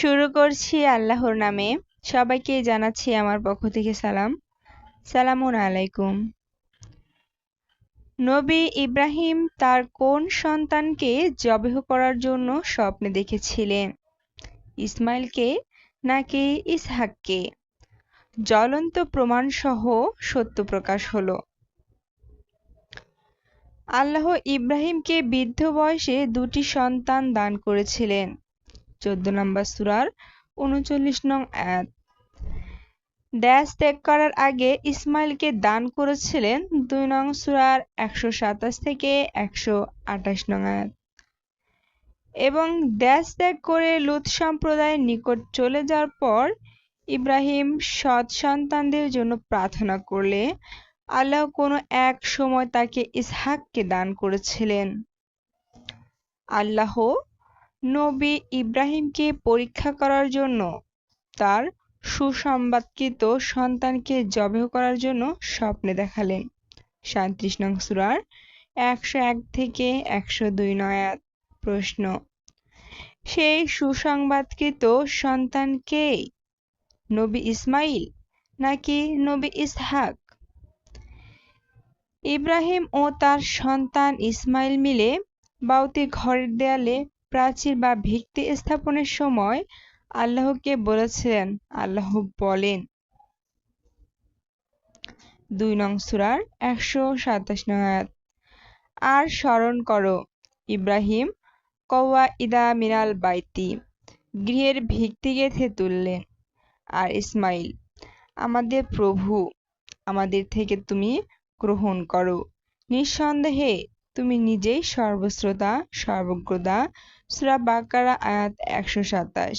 শুরু করছি আল্লাহর নামে। সবাইকে জানাচ্ছি আমার পক্ষ থেকে সালাম। সালামুন আলাইকুম। নবী ইব্রাহিম তার কোন সন্তানকে জবেহ করার জন্য স্বপ্নে দেখেছিলেন? ইসমাইলকে নাকি ইসহাককে? জ্বলন্ত প্রমাণসহ সত্য প্রকাশ হলো। আল্লাহ ইব্রাহিমকে বৃদ্ধ বয়সে দুটি সন্তান দান করেছিলেন। চোদ্দ নম্বর সুরার উনচল্লিশ নং আয়াত। ড্যাশ ত্যাগ করার আগে ইসমাইলকে দান করেছিলেন দুই নং সুরার একশো সাতাশ থেকে একশো আঠাশ নং আয়াত। এবং দেশ ত্যাগ করে লুত সম্প্রদায়ের নিকট চলে যাওয়ার পর ইব্রাহিম সৎ সন্তানদের জন্য প্রার্থনা করলে আল্লাহ কোনো এক সময় তাকে ইসহাককে দান করেছিলেন। আল্লাহ নবী ইব্রাহিমকে পরীক্ষা করার জন্য তার সুসংবাদকৃত সন্তানকে জবেহ করার জন্য স্বপ্নে দেখালেন। সাঁত্রিশ নং সুরার একশো এক থেকে একশো দুই নয়াত প্রশ্ন, সেই সুসংবাদকৃত সন্তানকে নবী ইসমাইল নাকি নবী ইসহাক? ইব্রাহিম ও তার সন্তান ইসমাইল মিলে বাউতি ঘরের দেয়ালে প্রাচীর বা ভিত্তি স্থাপনের সময় আল্লাহকে বলেছিলেন আল্লাহ বলেন। দুই নং সুরার একশো সাতাশ নয়াত আর স্মরণ করো, ইব্রাহিম কওয়া ইদা মিনাল বাইতি, গৃহের ভিত্তি গেথে তুললেন আর ইসমাইল, আমাদের প্রভু, আমাদের থেকে তুমি গ্রহণ করো। নিঃসন্দেহে তুমি নিজেই সর্বশ্রোতা, সর্বজ্ঞতা সুরা বাকারা আয়াত একশো সাতাশ।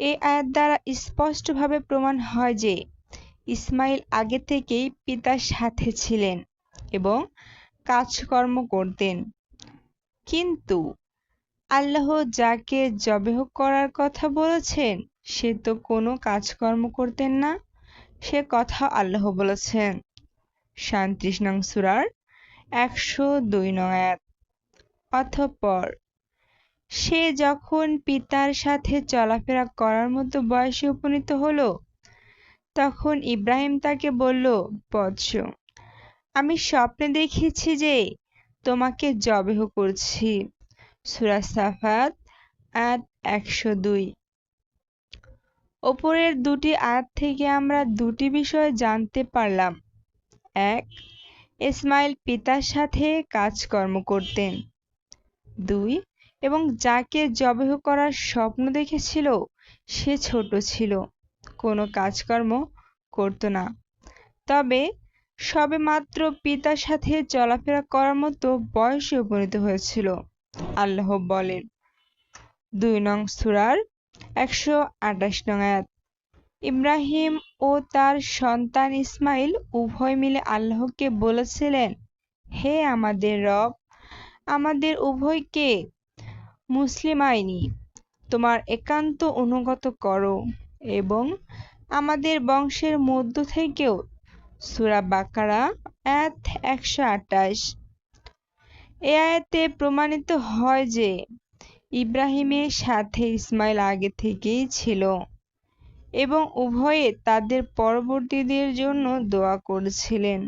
এ আয়াত দ্বারা স্পষ্টভাবে প্রমাণ হয় যে ইসমাইল আগে থেকেই পিতার সাথে ছিলেন এবং কাজকর্ম করতেন। কিন্তু আল্লাহ যাকে জবেহ করার কথা বলেছেন, সে তো কোনো কাজকর্ম করতেন না, সে কথা আল্লাহ বলেছেন। সাঁত্রিশ নং সুরার একশো দুই নং এক অথপর সে যখন পিতার সাথে চলাফেরা করার মতো বয়সে উপনীত হলো, তখন ইব্রাহিম তাকে বলল, বৎস, আমি স্বপ্নে দেখেছি যে তোমাকে জবেহ করছি। সুরা সাফাত আয়াত একশো দুই। ওপরের দুটি আয়াত থেকে আমরা দুটি বিষয় জানতে পারলাম। এক, ইসমাইল পিতার সাথে কাজকর্ম করতেন। দুই এবং যাকে জবেহ করার স্বপ্ন দেখেছিল, সে ছোট ছিল। কোনো কাজকর্ম করত না। তবে সবে মাত্র পিতার সাথে চলাফেরা করার মতো বয়সে উপনীত হয়েছিল, আল্লাহ বলেন। দুই নং সুরার একশো আঠাশ নং আয়াত। ইব্রাহিম ও তার সন্তান ইসমাইল উভয় মিলে আল্লাহকে বলেছিলেন, হে আমাদের রব আমাদের উভয়কে মুসলিম আইনি, তোমার একান্ত অনুগত করো। এবং আমাদের বংশের মধ্য থেকেও, সুরা বাকারা এক একশো আটাশ এ আয়াতে প্রমাণিত হয় যে, ইব্রাহিমের সাথে ইসমাইল আগে থেকেই ছিল এবং উভয়ে তাদের পরবর্তীদের জন্য দোয়া করেছিলেন।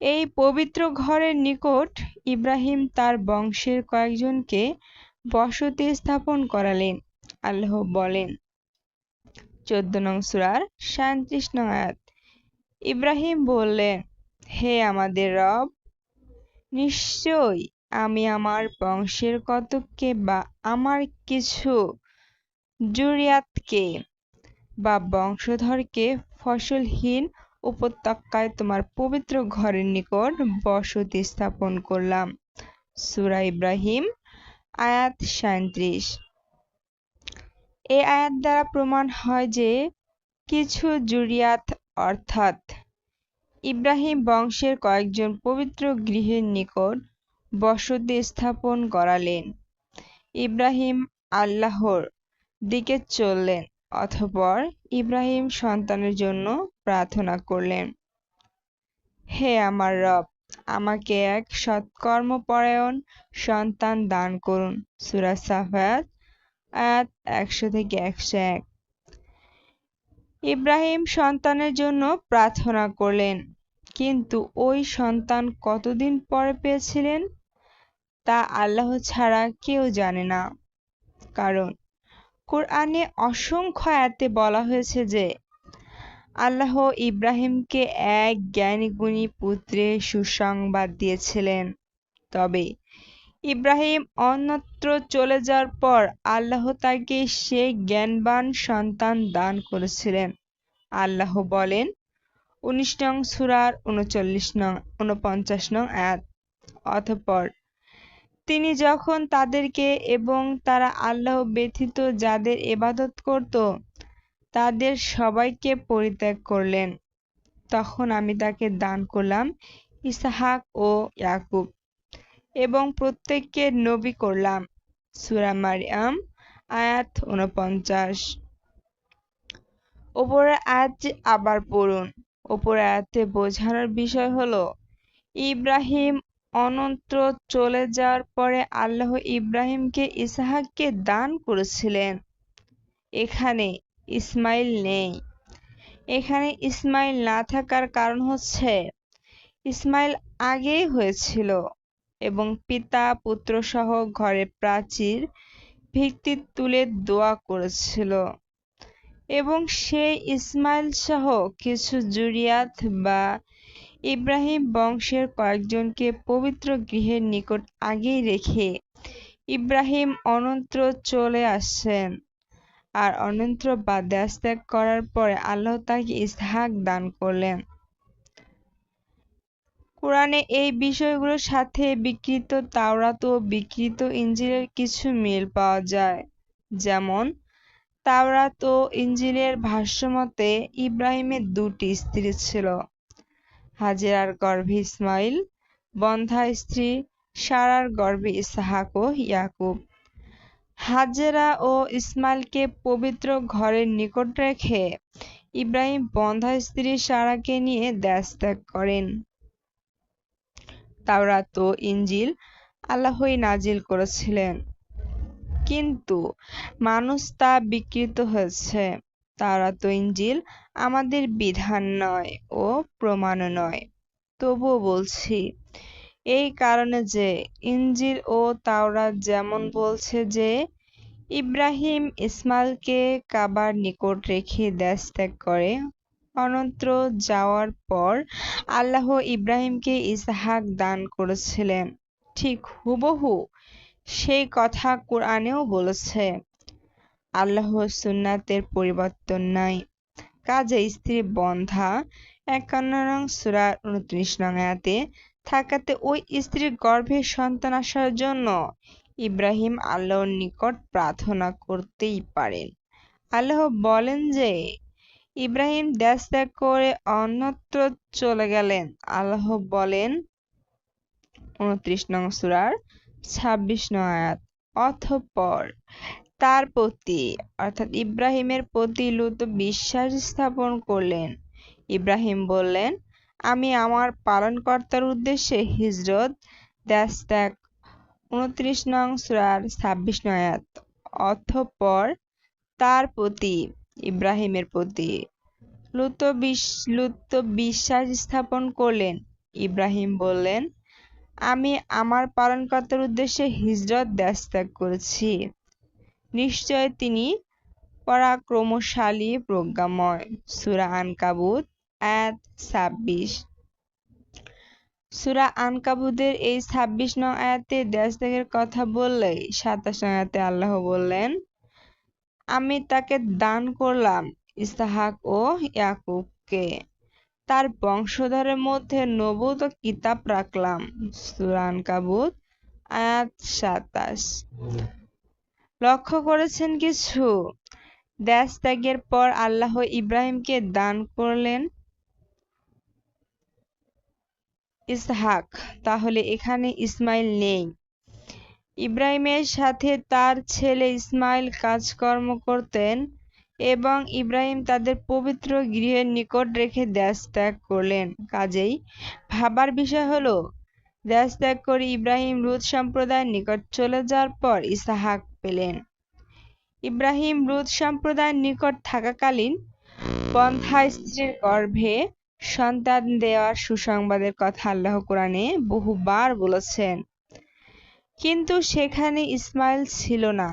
এই পবিত্র ঘরের নিকট ইব্রাহিম তার বংশের কয়েকজনকে বসতি স্থাপন করালেন, আল্লাহ বলেন। চোদ্দ নং সুরার সাঁত্রিশ নং আয়াত। ইব্রাহিম বললেন, হে আমাদের রব, নিশ্চয়ই আমি আমার বংশের কতককে বা আমার কিছু জুরিয়াতকে বা বংশধরকে ফসলহীন উপত্যকায় তোমার পবিত্র ঘরের নিকট বসতি স্থাপন করলাম। সুরা ইব্রাহিম, আয়াত সাঁত্রিশ এই আয়াত দ্বারা প্রমাণ হয় যে কিছু জুরিয়াত, অর্থাৎ ইব্রাহিম বংশের কয়েকজন পবিত্র গৃহের নিকট বসতি স্থাপন করালেন। ইব্রাহিম আল্লাহর দিকে চললেন। অথপর ইব্রাহিম সন্তানের জন্য প্রার্থনা করলেন, হে আমার রব, আমাকে এক সৎকর্মপরায়ণ সন্তান দান করুন। সুরা সাফায়াত আয়াত একশো থেকে একশো এক। ইব্রাহিম সন্তানের জন্য প্রার্থনা করলেন, কিন্তু ওই সন্তান কতদিন পরে পেয়েছিলেন তা আল্লাহ ছাড়া কেউ জানে না। কারণ কোরআনে অসংখ্য আয়াতে বলা হয়েছে যে, আল্লাহ ইব্রাহিমকে এক জ্ঞানী গুণী পুত্রের সুসংবাদ দিয়েছিলেন। তবে ইব্রাহিম অন্যত্র চলে যাওয়ার পর আল্লাহ তাকে সে জ্ঞানবান সন্তান দান করেছিলেন। আল্লাহ বলেন, উনিশ নং সুরার উনচল্লিশ নং উনপঞ্চাশ নং আয়াত। অতঃপর তিনি যখন তাদেরকে এবং তারা আল্লাহ ব্যথিত যাদের এবাদত করত, তাদের সবাইকে পরিত্যাগ করলেন। তখন আমি তাকে দান করলাম ইসাহাক ও ইয়াকুব এবং প্রত্যেককে নবী করলাম। সুরা মারিয়াম, আয়াত উনপঞ্চাশ ওপরের আয়াতটি আবার পড়ুন, ওপরের আয়াতে বোঝানোর বিষয় হলো, ইব্রাহিম অনন্ত চলে যাওয়ার পরে আল্লাহ ইব্রাহিমকে ইসাহাককে দান করেছিলেন। এখানে ইসমাইল নেই। এখানে ইসমাইল না থাকার কারণ হচ্ছে, ইসমাইল আগেই হয়েছিল এবং পিতা পুত্র সহ ঘরের প্রাচীর ভিত্তি তুলে দোয়া করেছিল এবং সেই ইসমাইল সহ কিছু জুরিয়াত বা ইব্রাহিম বংশের কয়েকজনকে পবিত্র গৃহের নিকট আগেই রেখে ইব্রাহিম অনন্ত চলে আসছেন। আর অনন্ত বাদ্যাস ত্যাগ করার পরে আল্লাহ তাকে ইসহাক দান করলেন। কোরআনে এই বিষয়গুলোর সাথে বিকৃত তাওরাত ও বিকৃত ইঞ্জিলের কিছু মিল পাওয়া যায়। যেমন, তাওরাত ও ইঞ্জিলের ভাষ্যমতে ইব্রাহিমের দুটি স্ত্রী ছিল। হাজেরার গর্ভে ইসমাইল বন্ধা স্ত্রী সারার গর্ভে ইসাহাক ও ইয়াকুব। হাজেরা ও ইসমাইলকে পবিত্র ঘরের নিকট রেখে ইব্রাহিম বন্ধা স্ত্রী সারাকে নিয়ে দেশ ত্যাগ করেন। তাওরাত ও ইঞ্জিল আল্লাহই নাজিল করেছিলেন। কিন্তু মানুষ তা বিকৃত হয়েছে। তাওরাত তো ইঞ্জিল আমাদের বিধান নয় ও প্রমাণ নয়। তবুও বলছি, এই কারণে যে ইঞ্জিল ও তাওরাত যেমন বলছে যে ইব্রাহিম ইসমাইলকে কাবার নিকট রেখে দেশ ত্যাগ করে অনন্ত যাওয়ার পর আল্লাহ ইব্রাহিমকে ইসহাক দান করেছিলেন। ঠিক হুবহু সেই কথা কোরআনেও বলেছে। আল্লাহ সুন্নাতের পরিবর্তন নাই। কাজে স্ত্রী বন্ধা, একান্ন নং সুরার উনত্রিশ নং আয়াতে, থাকাতে ওই স্ত্রীর গর্ভে সন্তান আসার জন্য ইব্রাহিম আল্লাহর নিকট প্রার্থনা করতেই পারেন। আল্লাহ বলেন যে, ইব্রাহিম দেশ ত্যাগ করে অন্যত্র চলে গেলেন। আল্লাহ বলেন উনত্রিশ নং সুরার ছাব্বিশ নং আয়াত অথপর তার প্রতি, অর্থাৎ ইব্রাহিমের প্রতি লুত বিশ্বাস স্থাপন করলেন। ইব্রাহিম বললেন, আমি আমার পালনকর্তার উদ্দেশ্যে হিজরত দেশ ত্যাগ উনত্রিশ নং সুরার ছাব্বিশ নং আয়াত অথপর তার প্রতি, ইব্রাহিমের প্রতি লুত লুত বিশ্বাস স্থাপন করলেন। ইব্রাহিম বললেন, আমি আমার পালনকর্তার উদ্দেশ্যে হিজরত দেশ ত্যাগ করেছি। নিশ্চয় তিনি পরাক্রমশালী প্রজ্ঞাময়। সুরা আনকাবুত এক ছাব্বিশ। সুরা আনকাবুদের এই ছাব্বিশ নং আয়াতে দেশ ত্যাগের কথা বললেই সাতাশ নং আয়াতে আল্লাহ বললেন, আমি তাকে দান করলাম ইসাহাক ও ইয়াকুবকে। তার বংশধরের মধ্যে নবুত কিতাব রাখলাম। সুরান কাবুত আয়াত সাতাশ। লক্ষ্য করেছেন কিছু? দেশ ত্যাগের পর আল্লাহ ইব্রাহিমকে দান করলেন ইসহাক। তাহলে এখানে ইসমাইল নেই। ইব্রাহিমের সাথে তার ছেলে ইসমাইল কাজকর্ম করতেন এবং ইব্রাহিম তাদের পবিত্র গৃহের নিকট রেখে দেশ ত্যাগ করলেন। কাজেই ভাবার বিষয় হলো, দেশ ত্যাগ করে ইব্রাহিম রুদ সম্প্রদায়ের নিকট চলে যাওয়ার পর ইসাহাক পেলেন। ইব্রাহিম লুত সম্প্রদায়ের নিকট থাকাকালীন পন্থা স্ত্রীর গর্ভে সন্তান দেওয়ার সুসংবাদের কথা আল্লাহ কোরআনে বহুবার বলেছেন। কিন্তু সেখানে ইসমাইল ছিল না।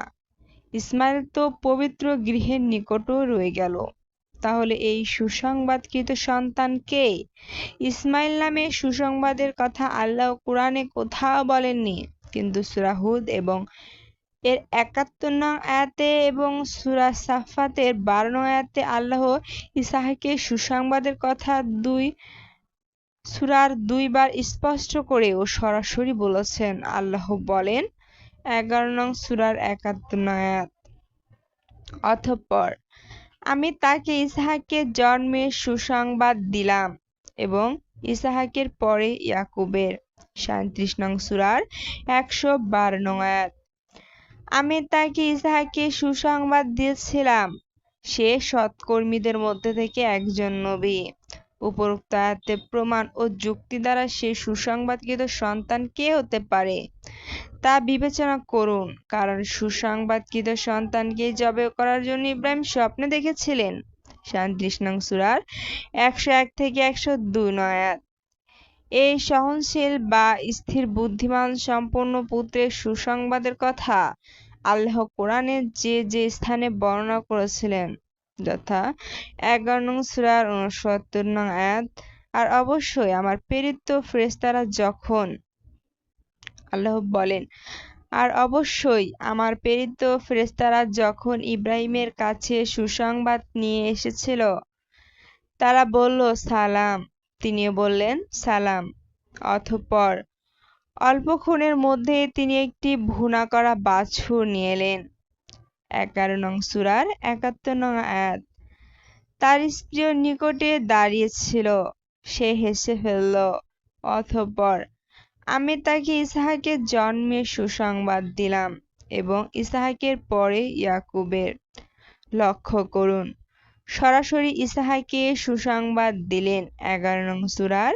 ইসমাইল তো পবিত্র গৃহের নিকটও রয়ে গেল। তাহলে এই সুসংবাদকৃত সন্তান কে? ইসমাইল নামে সুসংবাদের কথা আল্লাহ কোরআনে কোথাও বলেননি। কিন্তু সুরাহুদ এবং এর একাত্তর নং আয়াতে এবং সুরা সাফাতের বারো নং আয়াতে আল্লাহ ইসাহাকে সুসংবাদের কথা দুই, সুরার দুইবার স্পষ্ট করে ও সরাসরি বলেছেন। আল্লাহ বলেন, এগারো নং সুরার একাত্তর নং আয়াত। অথপর আমি তাকে ইসাহাকের জন্মের সুসংবাদ দিলাম এবং ইসাহাকের পরে ইয়াকুবের সাঁত্রিশ নং সুরার একশো বারো নং আয়াত। আমি তাকে ইসাহাকে সুসংবাদ দিয়েছিলাম। সে সৎকর্মীদের মধ্যে থেকে একজন নবী। উপরোক্ত আয়াতে প্রমাণ ও যুক্তি দ্বারা সে সুসংবাদকৃত সন্তান কে হতে পারে, তা বিবেচনা করুন। কারণ সুসংবাদকৃত সন্তানকে জবে করার জন্য ইব্রাহিম স্বপ্নে দেখেছিলেন। সাঁত্রিশ নং সুরার একশো এক থেকে একশো দুই নয়াত এই সহনশীল বা স্থির বুদ্ধিমান সম্পন্ন পুত্রের সুসংবাদের কথা আল্লাহ কোরআনে যে যে স্থানে বর্ণনা করেছিলেন, যথা এগারো নং সুরার উনসত্তর নং আয়াত, আর অবশ্যই আমার প্রেরিত ফ্রেস্তারা যখন আল্লাহ বলেন, আর অবশ্যই আমার প্রেরিত ফেরেস্তারা যখন ইব্রাহিমের কাছে সুসংবাদ নিয়ে এসেছিল, তারা বলল, সালাম। তিনিও বললেন, সালাম। অথপর অল্পক্ষণের মধ্যে তিনি একটি ভুনা করা বাছুর নিয়ে এলেন। এগারো নং সুরার একাত্তর নং আয়াত। তার স্ত্রীর নিকটে দাঁড়িয়েছিল সে হেসে ফেলল অথপর আমি তাকে ইসাহাকের জন্মের সুসংবাদ দিলাম এবং ইসাহাকের পরে ইয়াকুবের। লক্ষ্য করুন সরাসরি ইসাহাকে সুসংবাদ দিলেন এগারো নং সুরার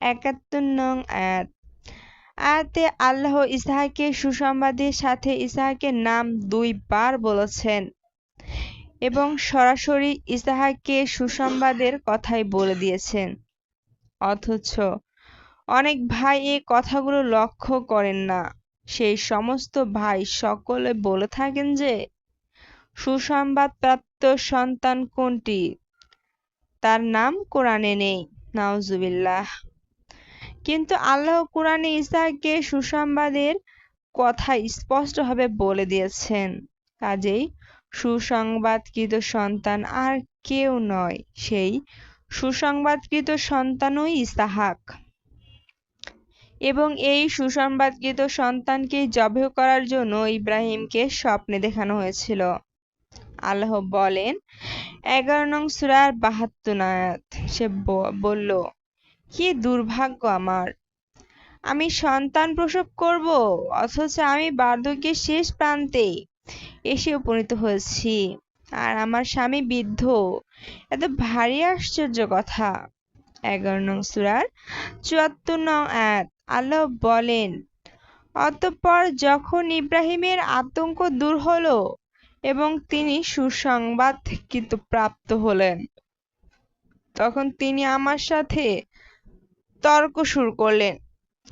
একাত্তর নং আয়াত। আয়াতে আল্লাহ ইসাহাকে সুসংবাদের সাথে ইসাহাকের নাম দুইবার বলেছেন এবং সরাসরি ইসাহাকে সুসংবাদের কথাই বলে দিয়েছেন। অথচ অনেক ভাই এই কথাগুলো লক্ষ্য করেন না। সেই সমস্ত ভাই সকলে বলে থাকেন যে সুসংবাদ প্রাপ্ত সন্তান কোনটি? তার নাম কোরআনে নেই, নাউজুবিল্লাহ। কিন্তু আল্লাহ কোরআনে ইসাহকে সুসংবাদের কথা স্পষ্টভাবে বলে দিয়েছেন, কাজেই সুসংবাদকৃত সন্তান আর কেউ নয়, সেই সুসংবাদকৃত সন্তানই ইসাহাক। এবং এই সুসংবাদকৃত সন্তানকে জবেহ করার জন্য ইব্রাহিমকে স্বপ্নে দেখানো হয়েছিল। আল্লাহ বলেন, এগারো নং সুরার বাহাত্তর নায়াত সে বলল, কি দুর্ভাগ্য আমার। আমি সন্তান প্রসব করব, অথচ আমি বার্ধক্যের শেষ প্রান্তে এসে উপনীত হয়েছি। আর আমার স্বামী বৃদ্ধ। এত ভারী আশ্চর্য কথা। এগারো নং সুরার চুয়াত্তর নং এক আল্লাহ বলেন, অতঃপর যখন ইব্রাহিমের আতঙ্ক দূর হলো এবং তিনি সুসংবাদ কিন্তু প্রাপ্ত হলেন। তখন তিনি আমার সাথে তর্ক শুরু করলেন।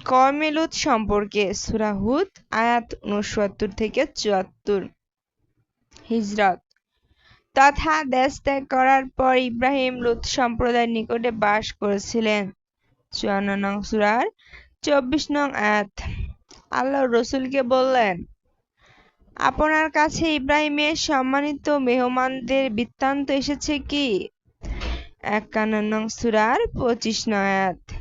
কমেলুত সম্পর্কে সুরাহুদ আয়াত উনসত্তর থেকে চুয়াত্তর হিজরত। তথা দেশ ত্যাগ করার পর ইব্রাহিম লুত সম্প্রদায়ের নিকটে বাস করেছিলেন। চুয়ান্ন নং সুরার চব্বিশ নং আয়াত। আল্লাহ রসুলকে বললেন আপনার কাছে ইব্রাহিমের সম্মানিত মেহমানদের বৃত্তান্ত এসেছে কি? একান্ন নং সুরার পঁচিশ নয়াত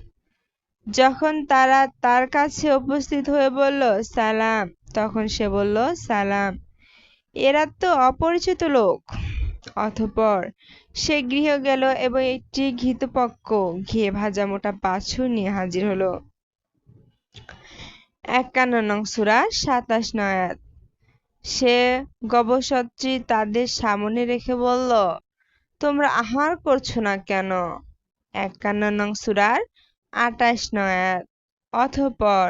যখন তারা তার কাছে উপস্থিত হয়ে বলল, সালাম। তখন সে বলল, সালাম। এরা তো অপরিচিত লোক। অথপর সে গৃহ গেল এবং একটি ঘৃতপক্ষ ঘিয়ে ভাজা মোটা বাছুর নিয়ে হাজির হলো। একান্ন নং সুরা সাতাশ নয়াত সে গবসত্রী তাদের সামনে রেখে বলল, তোমরা আহার করছ না কেন? একান্ন নং সুরার আটাশ নয়াত অথপর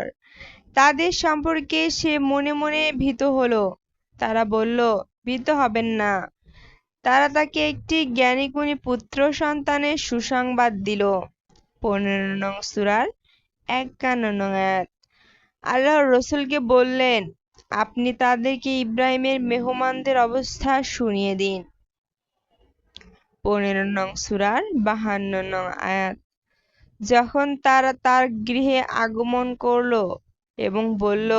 তাদের সম্পর্কে সে মনে মনে ভীত হলো। তারা বলল, ভীত হবেন না। তারা তাকে একটি জ্ঞানীগুণী পুত্র সন্তানের সুসংবাদ দিল। পনেরো নং সুরার একান্ন নং আয়াত। আল্লাহ রসুলকে বললেন আপনি তাদেরকে ইব্রাহিমের মেহমানদের অবস্থা শুনিয়ে দিন। পনেরো নং সুরার বাহান্ন নং আয়াত। যখন তারা তার গৃহে আগমন করল এবং বলল,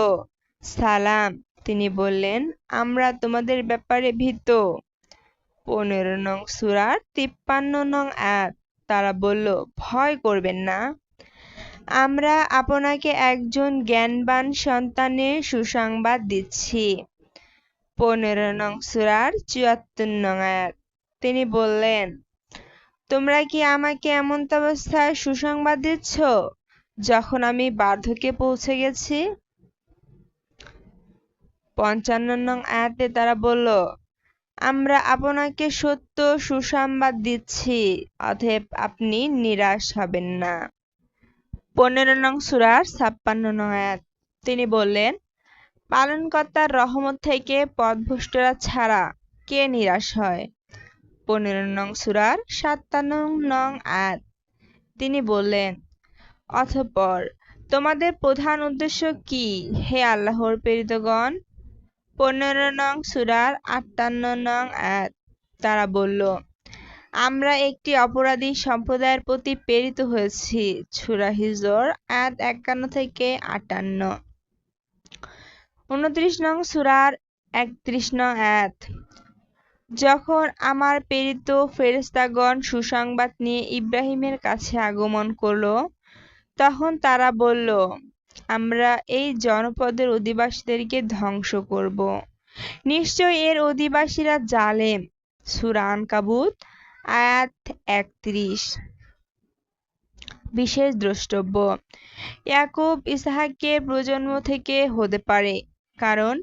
সালাম। তিনি বললেন, আমরা তোমাদের ব্যাপারে ভীত। পনেরো নং সুরার তিপ্পান্ন নং আয়াত। তারা বলল, ভয় করবেন না। আমরা আপনাকে একজন জ্ঞানবান সন্তানের সুসংবাদ দিচ্ছি। পনেরো নং সুরার চুয়াত্তর নং আয়াত। তিনি বললেন, তোমরা কি আমাকে এমন অবস্থায় সুসংবাদ দিচ্ছ যখন আমি বার্ধক্যে পৌঁছে গেছি? পঞ্চান্ন নং আয়াতে তারা বলল, আমরা আপনাকে সত্য সুসংবাদ দিচ্ছি, অতএব আপনি নিরাশ হবেন না। পনেরো নং সুরার ছাপ্পান্ন নং আয়াত। তিনি বললেন, পালনকর্তার রহমত থেকে পথভ্রষ্টরা ছাড়া কে নিরাশ হয়? পনেরো নং সুরার সাতান্ন নং আয়াত। তিনি বললেন অথপর তোমাদের প্রধান উদ্দেশ্য কি, হে আল্লাহর প্রেরিতগণ? পনেরো নং সুরার আটান্ন নং আয়াত। তারা বলল আমরা একটি অপরাধী সম্প্রদায়ের প্রতি প্রেরিত হয়েছি ছুরা হিজর আয়াত একান্ন থেকে আটান্ন। উনত্রিশ নং সুরার একত্রিশ নং আয়াত। যখন আমার প্রেরিত ফেরেস্তাগণ সুসংবাদ নিয়ে ইব্রাহিমের কাছে আগমন করল, তখন তারা বলল, আমরা এই জনপদের অধিবাসীদেরকে ধ্বংস করব। নিশ্চয় এর অধিবাসীরা জালেম। সুরান কাবুত আয়াত একত্রিশ। বিশেষ দ্রষ্টব্য, ইয়াকুব ইসাহাকের প্রজন্ম থেকে হতে পারে, কারণ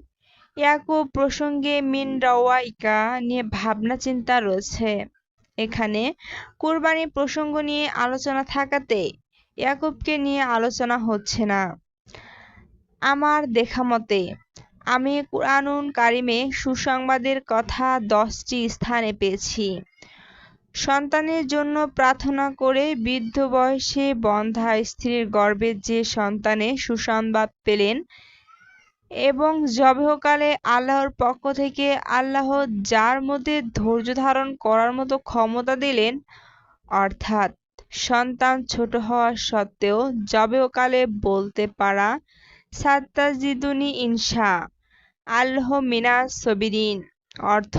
ইয়াকুব প্রসঙ্গে মিন রাওয়াইকা নিয়ে ভাবনা চিন্তা রয়েছে। এখানে কুরবানি প্রসঙ্গ নিয়ে আলোচনা থাকাতে ইয়াকুবকে নিয়ে আলোচনা হচ্ছে না। আমার দেখা মতে, আমি কুরআনুন কারিমে সুসংবাদের কথা দশটি স্থানে পেয়েছি। সন্তানের জন্য প্রার্থনা করে বৃদ্ধ বয়সে বন্ধা স্ত্রীর গর্ভে যে সন্তানে সুসংবাদ পেলেন এবং জবেহকালে আল্লাহর পক্ষ থেকে আল্লাহ যার মধ্যে ধৈর্য ধারণ করার মতো ক্ষমতা দিলেন, অর্থাৎ সন্তান ছোট হওয়া সত্ত্বেও জবেহকালে বলতে পারা, সাত্তাজিদুনি ইনসা আল্লাহ মিনাস সবিরিন, অর্থ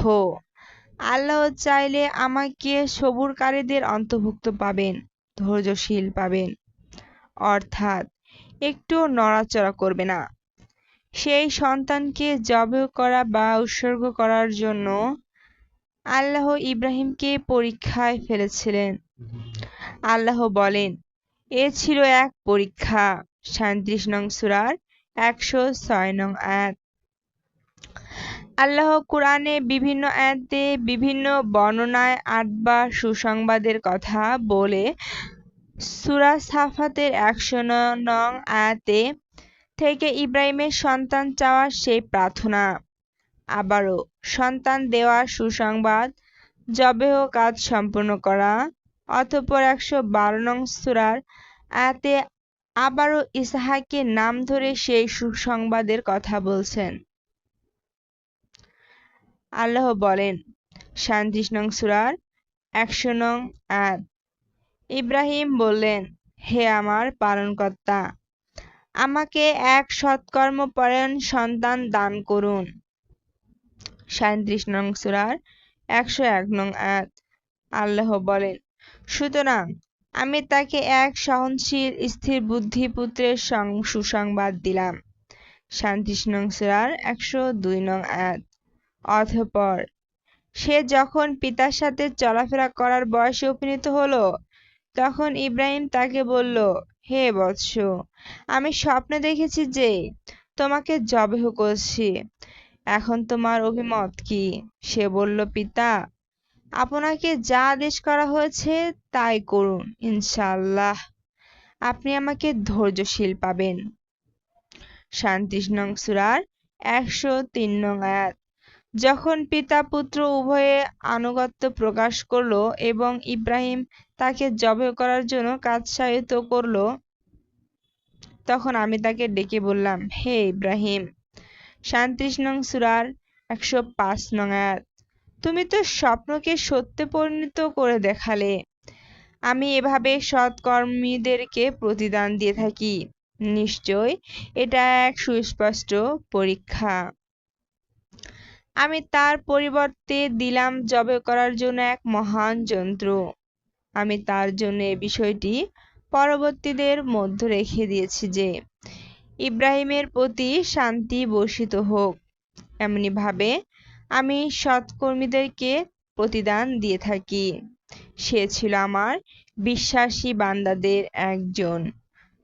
আল্লাহ চাইলে আমাকে সবুরকারীদের অন্তর্ভুক্ত পাবেন, ধৈর্যশীল পাবেন। অর্থাৎ একটু নড়াচড়া করবে না। সেই সন্তানকে জব করা বা উৎসর্গ করার জন্য আল্লাহ ইব্রাহিমকে পরীক্ষায় ফেলেছিলেন। আল্লাহ বলেন, এ ছিল এক পরীক্ষা। সাঁত্রিশ নং সুরার একশো ছয় নং আয়াত। আল্লাহ কোরআনে বিভিন্ন আয়াতে বিভিন্ন বর্ণনায় আটবার সুসংবাদের কথা বলে সুরা সাফাতের একশো নং আয়াতে থেকে ইব্রাহিমের সন্তান চাওয়ার সেই প্রার্থনা। আবারও সন্তান দেওয়ার সুসংবাদ জবেহ কাজ সম্পূর্ণ করা, অতঃপর একশো বারো নং সুরার আয়াতে আবারও ইসাহাকে নাম ধরে সেই সুসংবাদের কথা বলছেন। আল্লাহ বলেন সাঁত্রিশ নং সুরার একশো নং আয়াত। ইব্রাহিম বললেন, হে আমার পালনকর্তা, আমাকে এক সৎকর্ম সৎকর্মপরায়ণ সন্তান দান করুন। সাঁত্রিশ নং সুরার একশো এক নং আয়াত। আল্লাহ বলেন, সুতরাং আমি তাকে এক সহনশীল, স্থির বুদ্ধি পুত্রের সুসংবাদ দিলাম। সাঁত্রিশ নং সুরার একশো দুই নং আয়াত। অতঃপর। সে যখন পিতার সাথে চলাফেরা করার বয়সে উপনীত হলো, তখন ইব্রাহিম তাকে বলল, হে বৎস, আমি স্বপ্নে দেখেছি যে তোমাকে জবেহ করছি। এখন তোমার অভিমত কি? সে বলল, পিতা, আপনাকে যা আদেশ করা হয়েছে তাই করুন ইনশাল্লাহ আপনি আমাকে ধৈর্যশীল পাবেন। শান্তিশ নং সুরার একশো তিন নং আয়াত। যখন পিতা পুত্র উভয়ে আনুগত্য প্রকাশ করল এবং ইব্রাহিম তাকে জবে করার জন্য কাৎসায়িত করল, তখন আমি তাকে ডেকে বললাম, হে ইব্রাহিম, সাঁত্রিশ নং সুরার একশো পাঁচ নং আয়াত, তুমি তো স্বপ্নকে সত্যে পরিণত করে দেখালে। আমি এভাবে সৎকর্মীদেরকে প্রতিদান দিয়ে থাকি। নিশ্চয় এটা এক সুস্পষ্ট পরীক্ষা। আমি তার পরিবর্তে দিলাম জবে করার জন্য এক মহান যন্ত্র। আমি তার জন্য এ বিষয়টি পরবর্তীদের মধ্যে রেখে দিয়েছি যে, ইব্রাহিমের প্রতি শান্তি বর্ষিত হোক। এমনিভাবে আমি সৎকর্মীদেরকে প্রতিদান দিয়ে থাকি। সে ছিল আমার বিশ্বাসী বান্দাদের একজন।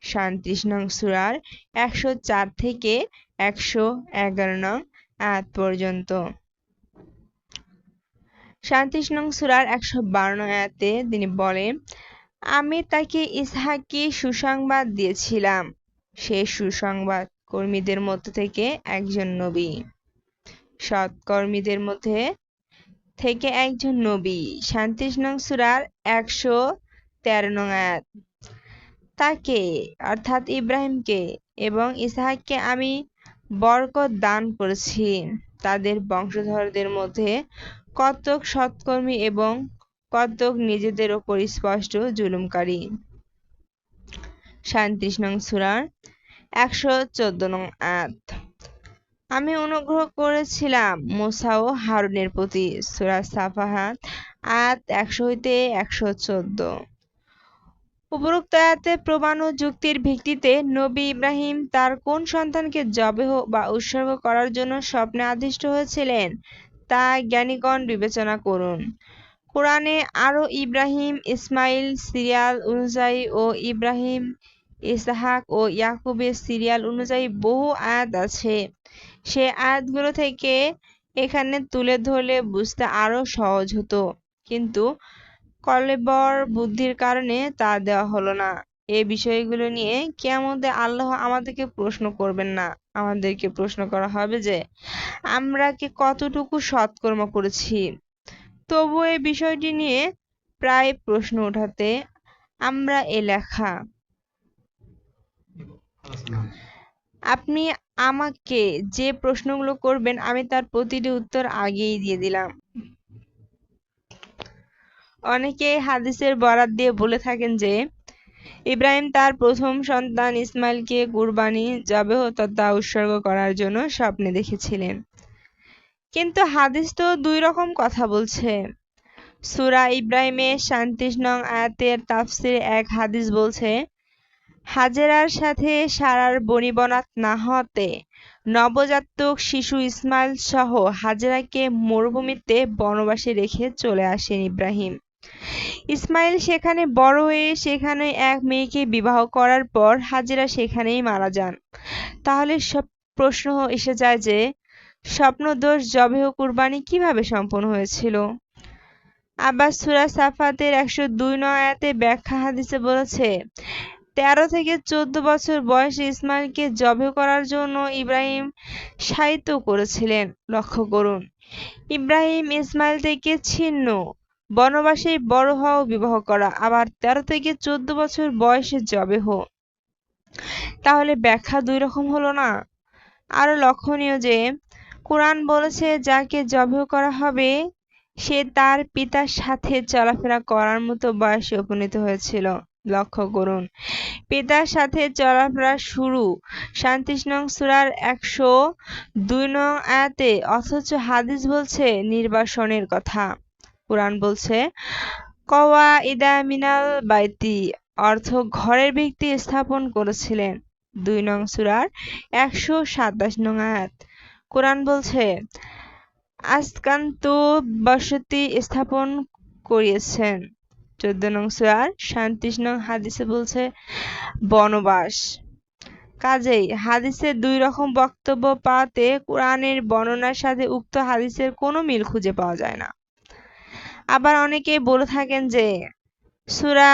সাঁত্রিশ নং সুরার একশো চার থেকে একশো এগারো নং আয়াত পর্যন্ত। সাঁত্রিশ নং সুরার একশো বারো আয়াতে তিনি বলেন, আমি তাকে ইসহাককে সুসংবাদ দিয়েছিলাম। সে সুসংবাদ কর্মীদের মধ্য থেকে একজন নবী। সৎকর্মীদের মধ্যে থেকে একজন নবী। সাঁত্রিশ নং সুরার একশো তেরো নং তাকে, অর্থাৎ ইব্রাহিমকে এবং ইসহাককে আমি বরকত দান করেছি তাদের বংশধরদের মধ্যে। কতক সৎকর্মী এবং কতক নিজেদের ওপর স্পষ্ট জুলুমকারী। সাঁত্রিশ নং সুরার একশো চোদ্দ নং আয়াত। আমি অনুগ্রহ করেছিলাম মোসা ও হারুনের প্রতি। সুরা সাফাহাত, আয়াত একশো হইতে একশো চোদ্দ। উপরোক্ত আয়াতে প্রমাণ ও যুক্তির ভিত্তিতে নবী ইব্রাহিম তার কোন সন্তানকে জবেহ বা উৎসর্গ করার জন্য স্বপ্নে আদিষ্ট হয়েছিলেন, তা জ্ঞানীগণ বিবেচনা করুন। কোরআনে আরও ইব্রাহিম, ইসমাইল, সিরিয়াল অনুযায়ী ও ইব্রাহিম, ইসহাক ও ইয়াকুবের সিরিয়াল অনুযায়ী বহু আয়াত আছে। সে আয়াতগুলো থেকে এখানে তুলে ধরলে বুঝতে আরও সহজ হতো। কিন্তু কলেবর বুদ্ধির কারণে তা দেওয়া হলো না। এই বিষয়গুলো নিয়ে কেমন আল্লাহ আমাদেরকে প্রশ্ন করবেন না। আমাদেরকে প্রশ্ন করা হবে যে, আমরা কি কতটুকু সৎকর্ম করেছি? তবু এই বিষয়টি নিয়ে প্রায় প্রশ্ন ওঠাতে আমরা এ লেখা, আপনি আমাকে যে প্রশ্নগুলো করবেন আমি তার প্রতিটি উত্তর আগেই দিয়ে দিলাম। অনেকে হাদিসের বরাত দিয়ে বলে থাকেন যে, ইব্রাহিম তার প্রথম সন্তান ইসমাইলকে কুরবানি জবেহ তথা উৎসর্গ করার জন্য স্বপ্নে দেখেছিলেন। কিন্তু হাদিস তো দুই রকম কথা বলছে। সুরা ইব্রাহিমের শান্তিশ নং আয়াতের তাফসির এক হাদিস বলছে, হাজেরার সাথে সারার বনিবনাত না হতে নবজাতক শিশু ইসমাইল সহ হাজেরাকে মরুভূমিতে বনবাসে রেখে চলে আসেন ইব্রাহিম। ইসমাইল সেখানে বড় হয়ে সেখানে এক মেয়েকে বিবাহ করার পর হাজিরা সেখানেই মারা যান। তাহলে সব প্রশ্ন এসে যায় যে, স্বপ্নদোষ জবেহ কুরবানি কীভাবে সম্পন্ন হয়েছিল? আবার সুরা সাফাতের একশো দুই নয়াতে ব্যাখ্যা হাদিসে বলেছে, তেরো থেকে চোদ্দ বছর বয়সে ইসমাইলকে জবে করার জন্য ইব্রাহিম সাহিত্য করেছিলেন। লক্ষ্য করুন, ইব্রাহিম ইসমাইল থেকে ছিন্ন। বনবাসে বড় হওয়া বিবাহ করা। আবার তেরো থেকে চোদ্দ বছর বয়সে জবেহ তাহলে ব্যাখ্যা দুই রকম হলো না? আরও লক্ষণীয় যে, কোরআন বলেছে, যাকে জবেহ করা হবে, সে তার পিতার সাথে চলাফেরা করার মতো বয়সে উপনীত হয়েছিল। লক্ষ্য করুন। পিতার সাথে চলাফেরা শুরু শান্তিশ নং সুরার একশো দুই নং আয়াতে, অথচ হাদিস বলছে, নির্বাসনের কথা। কোরআন বলছে, কওয়া ইদা মিনাল বাইতি অর্থ ঘরের ভিত্তি স্থাপন করেছিলেন। দুই নং সুরার একশো সাতাশ নং আয়াত। কোরআন বলছে, আজকান্ত বসতি স্থাপন করিয়েছেন চোদ্দ নং সুরার সাঁত্রিশ নং হাদিসে বলছে, বনবাস কাজেই হাদিসের দুই রকম বক্তব্য পাওয়াতে কোরআনের বর্ণনার সাথে উক্ত হাদিসের কোনো মিল খুঁজে পাওয়া যায় না। আবার অনেকেই বলে থাকেন যে সুরা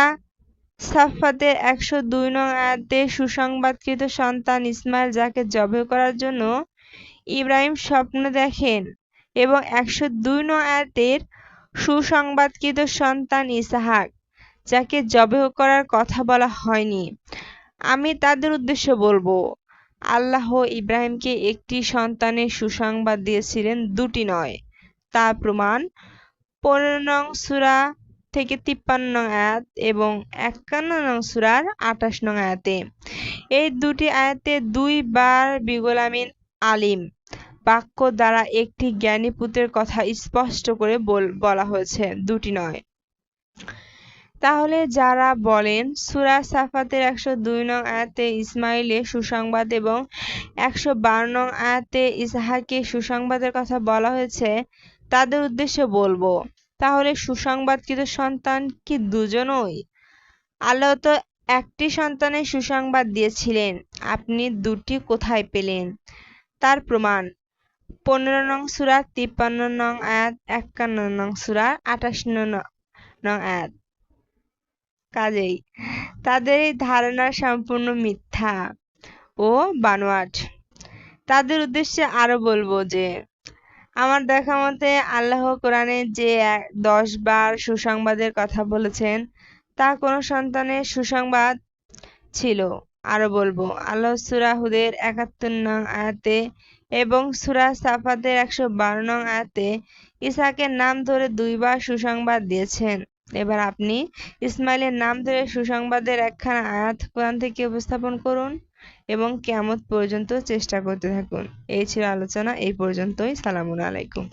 সাফাতের একশো দুই নং আয়াতে সুসংবাদকৃত সন্তান ইসমাইল যাকে জবে করার জন্য ইব্রাহিম স্বপ্ন দেখেন এবং একশো দুই নং আয়াতের সুসংবাদকৃত সন্তান ইসাহাক যাকে জবেহ করার কথা বলা হয়নি। আমি তাদের উদ্দেশ্য বলব, আল্লাহ ইব্রাহিমকে একটি সন্তানের সুসংবাদ দিয়েছিলেন, দুটি নয়। তার প্রমাণ পনেরো নং সুরা থেকে তিপ্পান্ন নং আয়াত এবং একান্ন নং সুরার আঠাশ নং আয়াতে। এই দুটি আয়াতে বিগলামিন আলিম। বাক্য দ্বারা একটি জ্ঞানী পুত্রের কথা স্পষ্ট করে বলা হয়েছে। দুটি নয়। তাহলে যারা বলেন, সুরা সাফাতের একশো দুই নং আয়াতে ইসমাইলের সুসংবাদ এবং একশো বারো নং আয়াতে ইসাহাকে সুসংবাদের কথা বলা হয়েছে তাদের উদ্দেশ্যে বলব, তাহলে সুসংবাদকৃত সন্তান কি দুজনই? আল্লাহ তো একটি সন্তানের সুসংবাদ দিয়েছিলেন, আপনি দুটি কোথায় পেলেন? তার প্রমাণ, পনেরো নং সুরা, তিপ্পান্ন নং আয়াত, একান্ন নং সুরা আঠাশ নং আয়াত। কাজেই, তাদের এই ধারণা সম্পূর্ণ মিথ্যা ও বানোয়াট। তাদের উদ্দেশ্যে আরও বলব যে আমার দেখা মতে আল্লাহ কোরআনে যে দশ বার সুসংবাদের কথা বলেছেন, তা কোনো সন্তানের সুসংবাদ ছিল? আরও বলব, আল্লাহ সুরাহুদের একাত্তর নং আয়াতে এবং সুরা সাফাতের একশো বারো নং আয়াতে ইসাকের নাম ধরে দুইবার সুসংবাদ দিয়েছেন। এবার আপনি ইসমাইলের নাম ধরে সুসংবাদের একখানা আয়াত কোরআন থেকে উপস্থাপন করুন। এবং কেয়ামত পর্যন্ত চেষ্টা করতে থাকুন। এই ছিল আলোচনা এই পর্যন্তই সালামুন আলাইকুম।